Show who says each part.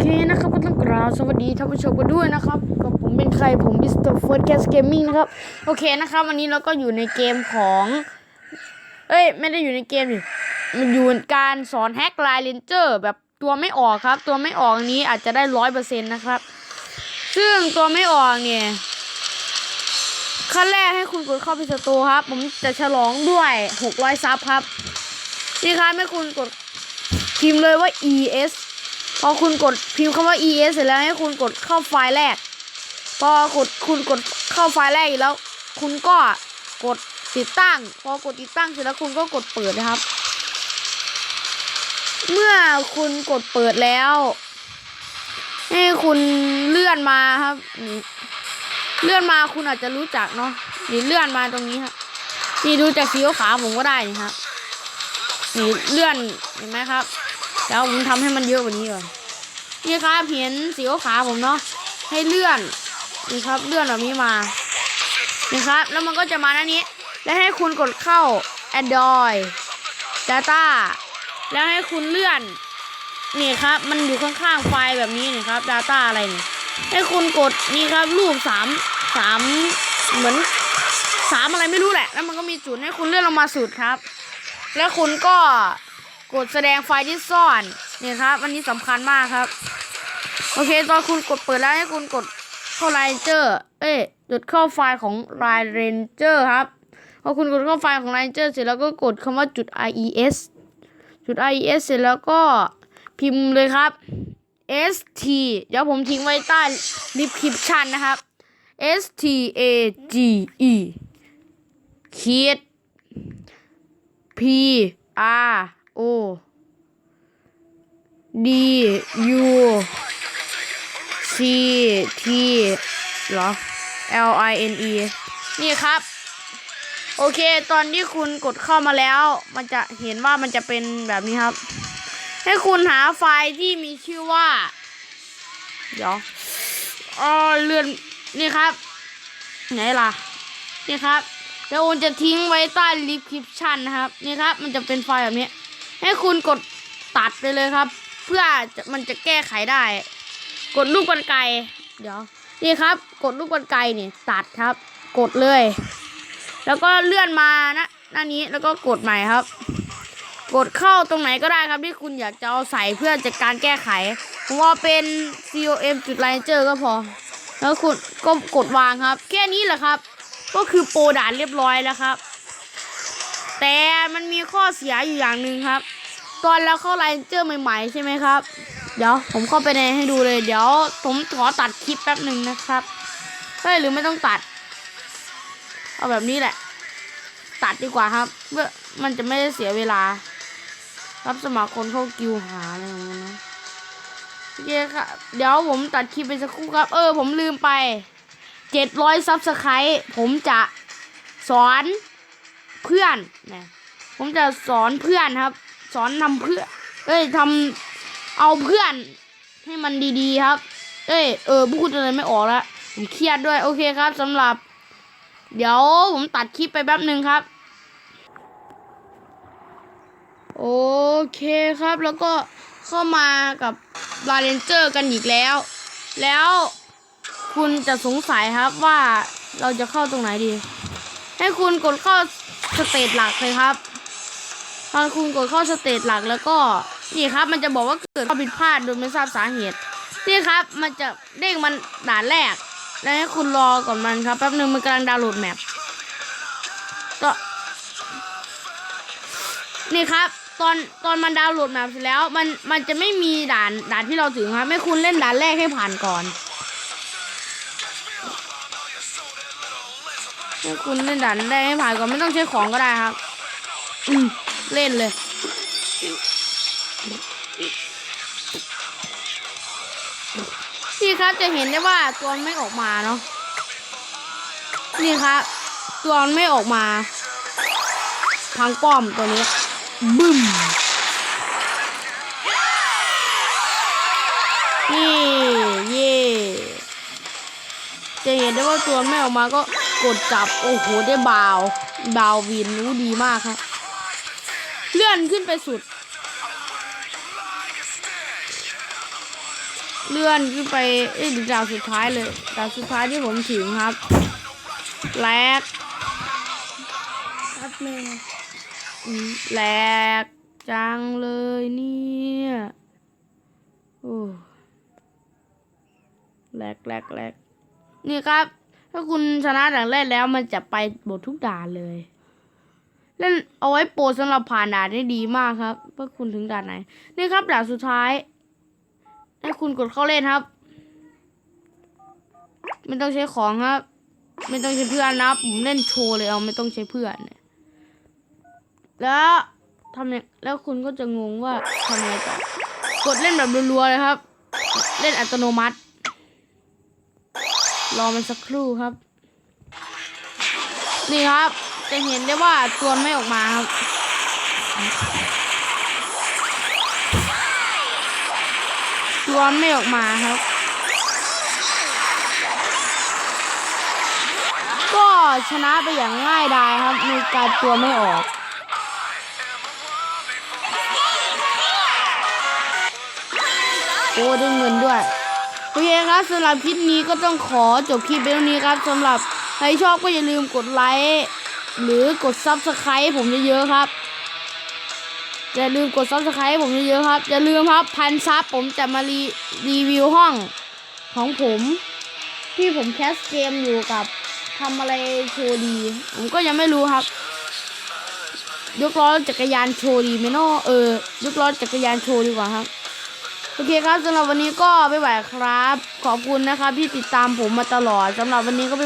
Speaker 1: เคนะครับก็ต้องกราบสวัสดีท่านผู้ชมกันด้วยนะครับกับผมเป็นใครผมมิสเตอร์เฟิร์สแคสเกมมิ่งนะครับ โอเคนะครับวันนี้เราก็อยู่ในเกมของ เอ้ย ไม่ได้อยู่ในเกมดิมันอยู่ในการสอนแฮกไลน์เลนเจอร์แบบตัวไม่ออกครับ ตัวไม่ออกนนี้อาจจะได้ร้อยเปอร์เซ็นต์นะครับ ซึ่งตัวไม่ออกเนี่ยขั้นแรกให้คุณกดเข้าไปสตูครับ ผมจะฉลองด้วยหกร้อยซับครับนี่ครับให้คุณกดพิมพ์เลยว่า es พอคุณกดพิมพ์คำว่า es เสร็จแล้วให้คุณกดเข้าไฟล์แรก พอกดคุณกดเข้าไฟล์แรกอีกแล้ว คุณก็กดติดตั้ง พอกดติดตั้งเสร็จแล้วคุณก็กดเปิดนะครับ เมื่อคุณกดเปิดแล้ว ให้คุณเลื่อนมาครับ เลื่อนมาคุณอาจจะรู้จักเนาะนี่เลื่อนมาตรงนี้ครับนี่ดูจากสีขาวผมก็ได้นี่ครับนี่เลื่อนเห็นไหมครับ แล้วผมทำให้มันเยอะกว่านี้ก่อนนี่ครับเห็นสีขาวๆผมเนาะให้เลื่อนนี่ครับเลื่อนแบบนี้มานี่ครับ แล้วมันก็จะมาหน้านี้ แล้วให้คุณกดเข้า Android Data แล้วให้คุณเลื่อน นี่ครับ มันอยู่ข้างๆไฟล์แบบนี้นี่ครับ Data อะไรนี่ให้คุณกดนี่ครับรูปสามสามเหมือนสามอะไรไม่รู้แหละ แล้วมันก็มีจุดให้คุณเลื่อนลงมาสุดครับ แล้วคุณก็ กดแสดงไฟที่ซ่อนเนี่ยครับ อันนี้สำคัญมากครับ โอเค ตอนคุณกดเปิดแล้วให้คุณกดเข้าไลน์เจอร์ เอ้ยกดเข้าไฟล์ของไลน์เรนเจอร์ครับพอคุณกดเข้าไฟล์ของไลน์เรนเจอร์เสร็จแล้วก็กดคำว่าจุด ies จุด ies เสร็จแล้วก็พิมพ์เลยครับ st เดี๋ยวผมทิ้งไว้ใต้ description นะครับ s t a g e ขีด p r o d u c t หรอ l i n e นี่ครับ โอเค ตอนที่คุณกดเข้ามาแล้ว มันจะเห็นว่ามันจะเป็นแบบนี้ครับ ให้คุณหาไฟล์ที่มีชื่อว่า เดี๋ยวอ๋อเลื่อนนี่ครับ ไหนล่ะ นี่ครับเดี๋ยวโอนจะทิ้งไว้ใต้รีคริปชันนะครับ นี่ครับ มันจะเป็นไฟล์แบบนี้ ให้คุณกดตัดไปเลยครับ เพื่อจะมันจะแก้ไขได้ กดลูกกรรไก เดี๋ยว นี่ครับ กดลูกกรรไกนี่ตัดครับ กดเลย แล้วก็เลื่อนมานะหน้านี้แล้วก็กดใหม่ครับ กดเข้าตรงไหนก็ได้ครับที่คุณอยากจะเอาใส่เพื่อจัดการแก้ไขผมว่าเป็น com จุดไลเจอร์ก็พอ แล้วคุณก็กดวางครับ แค่นี้แหละครับ ก็คือโปรด่านเรียบร้อยแล้วครับ แต่มันมีข้อเสียอยู่อย่างหนึ่งครับ ตอนเราเข้าไลน์เจอร์ใหม่ๆใช่ไหมครับ เดี๋ยวผมเข้าไปในให้ดูเลย เดี๋ยวผมขอตัดคลิปแป๊บหนึ่งนะครับเฮ้ยหรือไม่ต้องตัด เอาแบบนี้แหละ ตัดดีกว่าครับเพื่อมันจะไม่ได้เสียเวลา รับสมัครคนเข้ากิวหาอะไรอย่างเงี้ยนะโอเคครับเดี๋ยวผมตัดคลิปไปสักครู่ครับ เออ ผมลืมไปเจ็ดร้อยซับสไครต์ผมจะสอนเพื่อนนะผมจะสอนเพื่อนครับ สอนทำเพื่อ เอ้ยทำเอาเพื่อนให้มันดีๆครับ เอ้ยเออพูดอะไรไม่ออกแล้วผมเครียดด้วยโอเคครับสำหรับ เดี๋ยวผมตัดคลิปไปแป๊บหนึ่งครับ โอเคครับแล้วก็เข้ามากับลาเรนเจอร์กันอีกแล้ว แล้วคุณจะสงสัยครับว่าเราจะเข้าตรงไหนดี ให้คุณกดเข้าสเตจหลักเลยครับ พอคุณกดเข้าสเตจหลักแล้วก็นี่ครับ มันจะบอกว่าเกิดข้อผิดพลาดโดยไม่ทราบสาเหตุนี่ครับมันจะเด้งมันด่านแรก แล้วให้คุณรอก่อนมันครับแป๊บหนึ่งมันกำลังดาวน์โหลดแมปก็นี่ครับ ตอนตอนมันดาวน์โหลดแมปเสร็จแล้ว มันมันจะไม่มีด่านด่านที่เราถึงครับให้คุณเล่นด่านแรกให้ผ่านก่อนให้คุณเล่นด่านแรกให้ผ่านก่อนไม่ต้องใช้ของก็ได้ครับ อืม เล่นเลย นี่ครับจะเห็นได้ว่าตัวไม่ออกมาเนาะ นี่ครับตัวไม่ออกมาทางป้อมตัวนี้ บึ้ม นี่เย่จะเห็นได้ว่าตัวไม่ออกมาก็กดจับ โอ้โห ได้บาว บาววินรู้ดีมากครับ เลื่อนขึ้นไปสุด เลื่อนขึ้นไปเอ้ยดาวสุดท้ายเลยดาวสุดท้ายที่ผมถึงครับแลก
Speaker 2: ครับแม่
Speaker 1: อืมแลกจังเลยเนี่ยโอ้แลกแลกแลกนี่ครับ ถ้าคุณชนะด่านแรกแล้วมันจะไปหมดทุกด่านเลย เล่นเอาไว้โปรสำหรับผ่านด่านได้ดีมากครับเพื่อคุณถึงด่านไหน นี่ครับด่านสุดท้ายให้คุณกดเข้าเล่นครับ ไม่ต้องใช้ของครับ ไม่ต้องใช้เพื่อนนะผมเล่นโชว์เลยเอาไม่ต้องใช้เพื่อนเนี่ยแล้วทำยังแล้วคุณก็จะงงว่าทำยังไงต่อกดเล่นแบบรัวๆเลยครับ เล่นอัตโนมัติ รอมันสักครู่ครับ นี่ครับ จะเห็นได้ว่าตัวไม่ออกมาครับตัวไม่ออกมาครับ ก็ชนะไปอย่างง่ายดายครับในการตัวไม่ออกโอ้ได้เงินด้วยโอเคครับสำหรับคลิปนี้ก็ต้องขอจบคลิปไปตรงนี้ครับสำหรับใครชอบก็อย่าลืมกดไลค์ หรือกดซับสไครต์ผมเยอะๆครับ อย่าลืมกดซับสไครต์ผมเยอะๆครับ อย่าลืมครับพันซับผมจะมารีรีวิวห้องของผม ที่ผมแคสเกมอยู่กับทำอะไรโชว์ดี ผมก็ยังไม่รู้ครับ ยกล้อจักรยานโชว์ดีไหมเนาะเออยกล้อจักรยานโชว์ดีกว่าครับโอเคครับสำหรับวันนี้ก็บ๊ายบายครับ ขอบคุณนะครับที่ติดตามผมมาตลอดสำหรับวันนี้ก็บ๊ายบาย